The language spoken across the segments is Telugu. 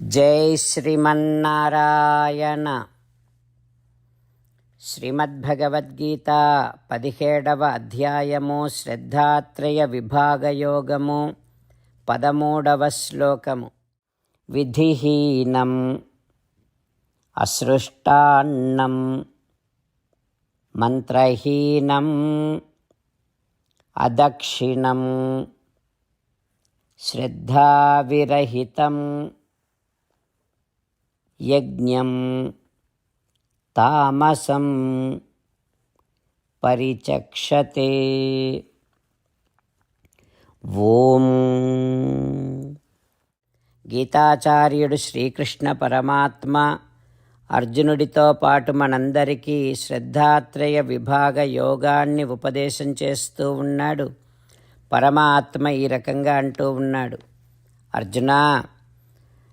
జై శ్రీమన్నారాయణ. శ్రీమద్భగవద్గీత పదిహేడవ అధ్యాయము శ్రద్ధాత్రయ విభాగయోగము పదమూడవ శ్లోకము. విధిహీనం అసృష్టాన్నం మంత్రహీనం అదక్షిణం శ్రద్ధావిరహితం యజ్ఞం తామసం పరిచక్షతే. ఓం. గీతాచార్యుడు శ్రీకృష్ణ పరమాత్మ అర్జునుడితో పాటు మనందరికీ శ్రద్ధాత్రయ విభాగ యోగాన్ని ఉపదేశం చేస్తూ ఉన్నాడు. పరమాత్మ ఈ రకంగా అంటూ ఉన్నాడు. అర్జునా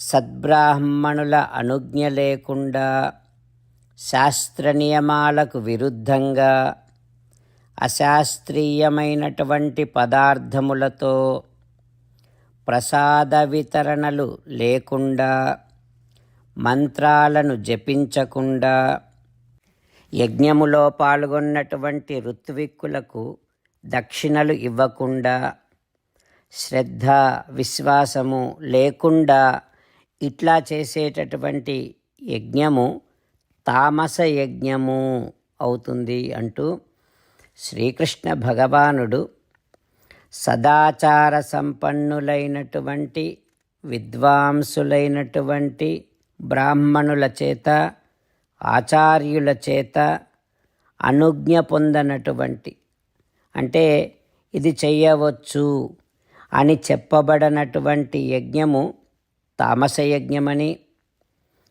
సద్బ్రాహ్మణుల అనుజ్ఞ లేకుండా శాస్త్ర నియమాలకు విరుద్ధంగా అశాస్త్రీయమైనటువంటి పదార్థములతో ప్రసాద వితరణలు లేకుండా మంత్రాలను జపించకుండా యజ్ఞములో పాల్గొన్నటువంటి ఋత్విక్కులకు దక్షిణలు ఇవ్వకుండా శ్రద్ధ విశ్వాసము లేకుండా ఇట్లా చేసేటటువంటి యజ్ఞము తామస యజ్ఞము అవుతుంది అంటూ శ్రీకృష్ణ భగవానుడు సదాచార సంపన్నులైనటువంటి విద్వాంసులైనటువంటి బ్రాహ్మణుల చేత ఆచార్యుల చేత అనుజ్ఞ పొందనటువంటి అంటే ఇది చెయ్యవచ్చు అని చెప్పబడనటువంటి యజ్ఞము తామస యజ్ఞమని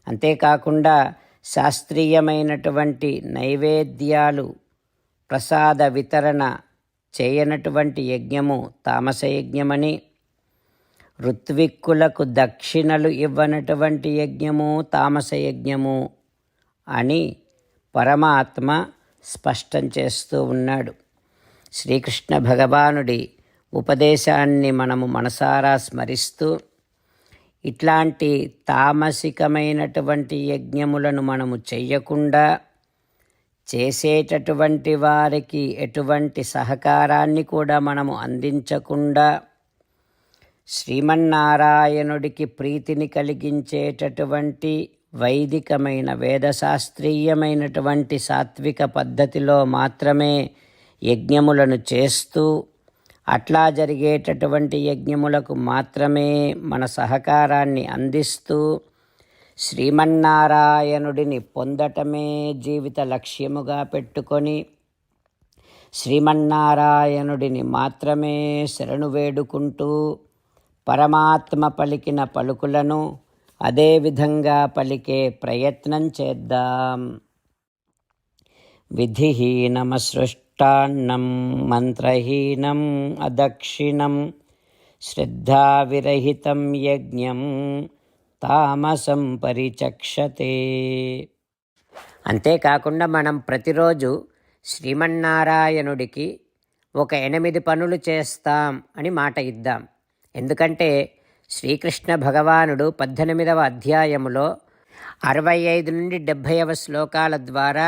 అంతేకాకుండా శాస్త్రీయమైనటువంటి నైవేద్యాలు ప్రసాద వితరణ చేయనటువంటి యజ్ఞము తామస యజ్ఞమని ఋత్విక్కులకు దక్షిణలు ఇవ్వనటువంటి యజ్ఞము తామస యజ్ఞము అని పరమాత్మ స్పష్టం చేస్తూ ఉన్నాడు. శ్రీకృష్ణ భగవానుడి ఉపదేశాన్ని మనము మనసారా స్మరిస్తూ ఇట్లాంటి తామసికమైనటువంటి యజ్ఞములను మనము చెయ్యకుండా చేసేటటువంటి వారికి ఎటువంటి సహకారాన్ని కూడా మనము అందించకుండా శ్రీమన్నారాయణుడికి ప్రీతిని కలిగించేటటువంటి వైదికమైన వేదశాస్త్రీయమైనటువంటి సాత్విక పద్ధతిలో మాత్రమే యజ్ఞములను చేస్తూ అట్లా జరిగేటటువంటి యజ్ఞములకు మాత్రమే మన సహకారాన్ని అందిస్తూ శ్రీమన్నారాయణుడిని పొందటమే జీవిత లక్ష్యముగా పెట్టుకొని శ్రీమన్నారాయణుడిని మాత్రమే శరణు వేడుకుంటూ పరమాత్మ పలికిన పలుకులను అదేవిధంగా పలికే ప్రయత్నం చేద్దాం. విధిహీనమసృష్టాన్నం మంత్రహీనం అదక్షిణం శ్రద్ధావిరహితం యజ్ఞం తామసం పరిచక్షతే. అంతేకాకుండా మనం ప్రతిరోజు శ్రీమన్నారాయణుడికి ఒక ఎనిమిది పనులు చేస్తాం అని మాట ఇద్దాం. ఎందుకంటే శ్రీకృష్ణ భగవానుడు పద్దెనిమిదవ అధ్యాయములో అరవై ఐదు నుండి డెబ్భైవ శ్లోకాల ద్వారా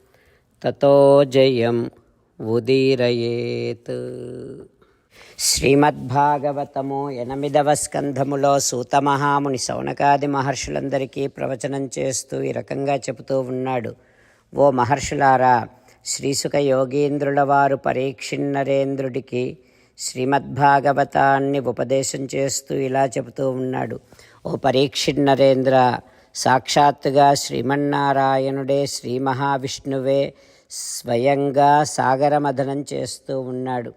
తతో జయం ఉదీరయేత్. శ్రీమద్భాగవతము ఎనిమిదవ స్కంధములో సూతమహాముని సౌనకాది మహర్షులందరికీ ప్రవచనం చేస్తూ ఈ రకంగా చెబుతూ ఉన్నాడు. ఓ మహర్షులారా శ్రీసుఖ యోగీంద్రుల వారు పరీక్షిన్నరేంద్రుడికి శ్రీమద్భాగవతాన్ని ఉపదేశం చేస్తూ ఇలా చెబుతూ ఉన్నాడు. ఓ పరీక్షిన్నరేంద్ర సాక్షాత్తుగా శ్రీమన్నారాయణుడే శ్రీ మహావిష్ణువే స్వయంగా సాగరమథనం చేస్తూ ఉన్నాడు.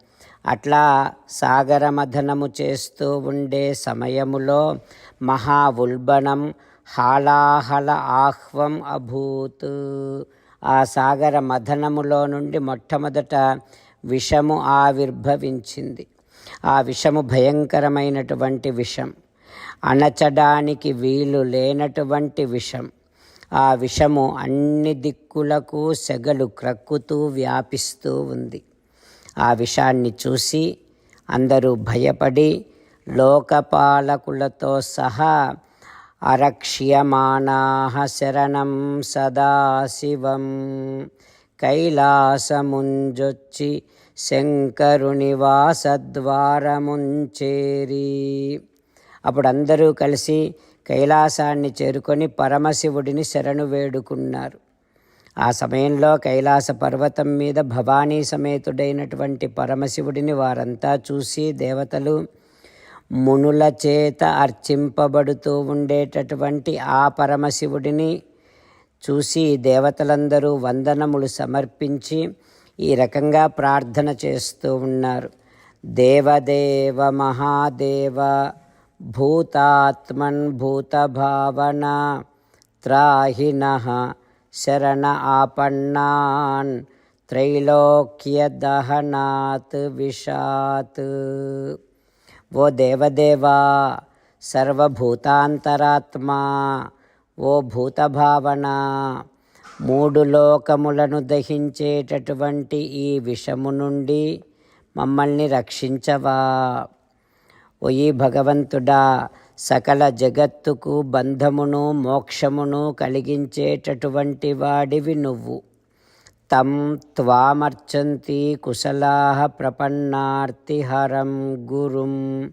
అట్లా సాగరమథనము చేస్తూ ఉండే సమయములో మహా ఉల్బణం హాలాహల ఆహ్వం అభూత్. ఆ సాగర మథనములో నుండి మొట్టమొదట విషము ఆవిర్భవించింది. ఆ విషము భయంకరమైనటువంటి విషం. అణచడానికి వీలు లేనటువంటి విషం. ఆ విషము అన్ని దిక్కులకు సెగలు క్రక్కుతూ వ్యాపిస్తూ ఉంది. ఆ విషాన్ని చూసి అందరూ భయపడి లోకపాలకులతో సహా అరక్ష్యమాణా శరణం సదాశివం కైలాసముంజొచ్చి శంకరుని వాసద్వారముంచేరి అప్పుడు అందరూ కలిసి కైలాసాన్ని చేరుకొని పరమశివుడిని శరణు వేడుకున్నారు. ఆ సమయంలో కైలాస పర్వతం మీద భవానీ సమేతుడైనటువంటి పరమశివుడిని వారంతా చూసి దేవతలు మునుల చేత అర్చింపబడుతూ ఉండేటటువంటి ఆ పరమశివుడిని చూసి దేవతలందరూ వందనములు సమర్పించి ఈ రకంగా ప్రార్థన చేస్తూ ఉన్నారు. దేవదేవ మహాదేవ భూతాత్మన్ భూతభావన త్రాహిన శరణ ఆపన్నాన్ త్రైలోక్యదహనాత్ విషాత్ ఓ దేవదేవా సర్వభూతాంతరాత్మా ఓ భూతభావన మూడు లోకములను దహించేటటువంటి ఈ విషము నుండి మమ్మల్ని రక్షించవా? ఓ భగవంతుడా సకల జగత్తుకు బంధమును మోక్షమును కలిగించేటటువంటి వాడివి నువ్వు. తం త్వామర్చంతి కుశలా ప్రపన్నార్తిహరం గురుం.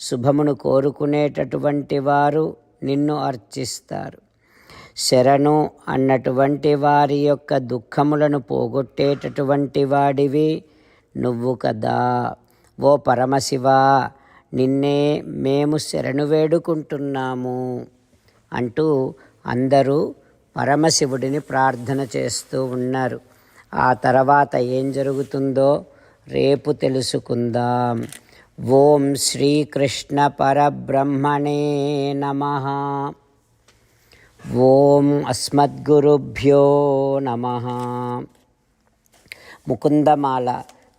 శుభమును కోరుకునేటటువంటి వారు నిన్ను అర్చిస్తారు. శరణు అన్నటువంటి వారి యొక్క దుఃఖములను పోగొట్టేటటువంటి వాడివి నువ్వు కదా. ఓ పరమశివ నిన్నే మేము శరణు వేడుకుంటున్నాము అంటూ అందరూ పరమశివుడిని ప్రార్థన చేస్తూ ఉన్నారు. ఆ తర్వాత ఏం జరుగుతుందో రేపు తెలుసుకుందాం. ఓం శ్రీకృష్ణ పరబ్రహ్మణే నమ. ఓం అస్మద్గురుభ్యో నమ. ముకుందమాల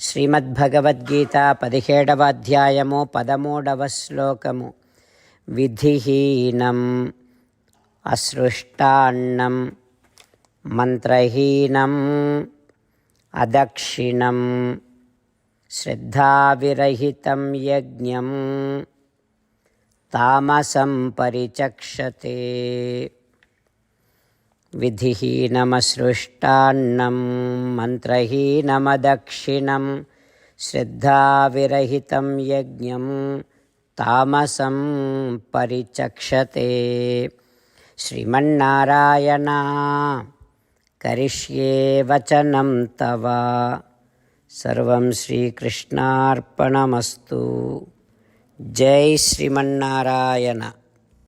శ్రీమద్భగవద్గీత పదిహేడవ అధ్యాయము పదమూడవ శ్లోకము. విధిహీనం అసృష్టాన్నం మంత్రహీనం అదక్షిణం శ్రద్ధావిరహితం యజ్ఞం తామసం పరిచక్షతే. విధిహీనమసృష్టాన్నం మంత్రహీనమదక్షిణం శ్రద్ధావిరహితం యజ్ఞం తామసం పరిచక్షతే శ్రీమన్నారాయణ కరిష్యే వచనం తవ సర్వం శ్రీకృష్ణార్పణమస్తు జై శ్రీమన్నారాయణ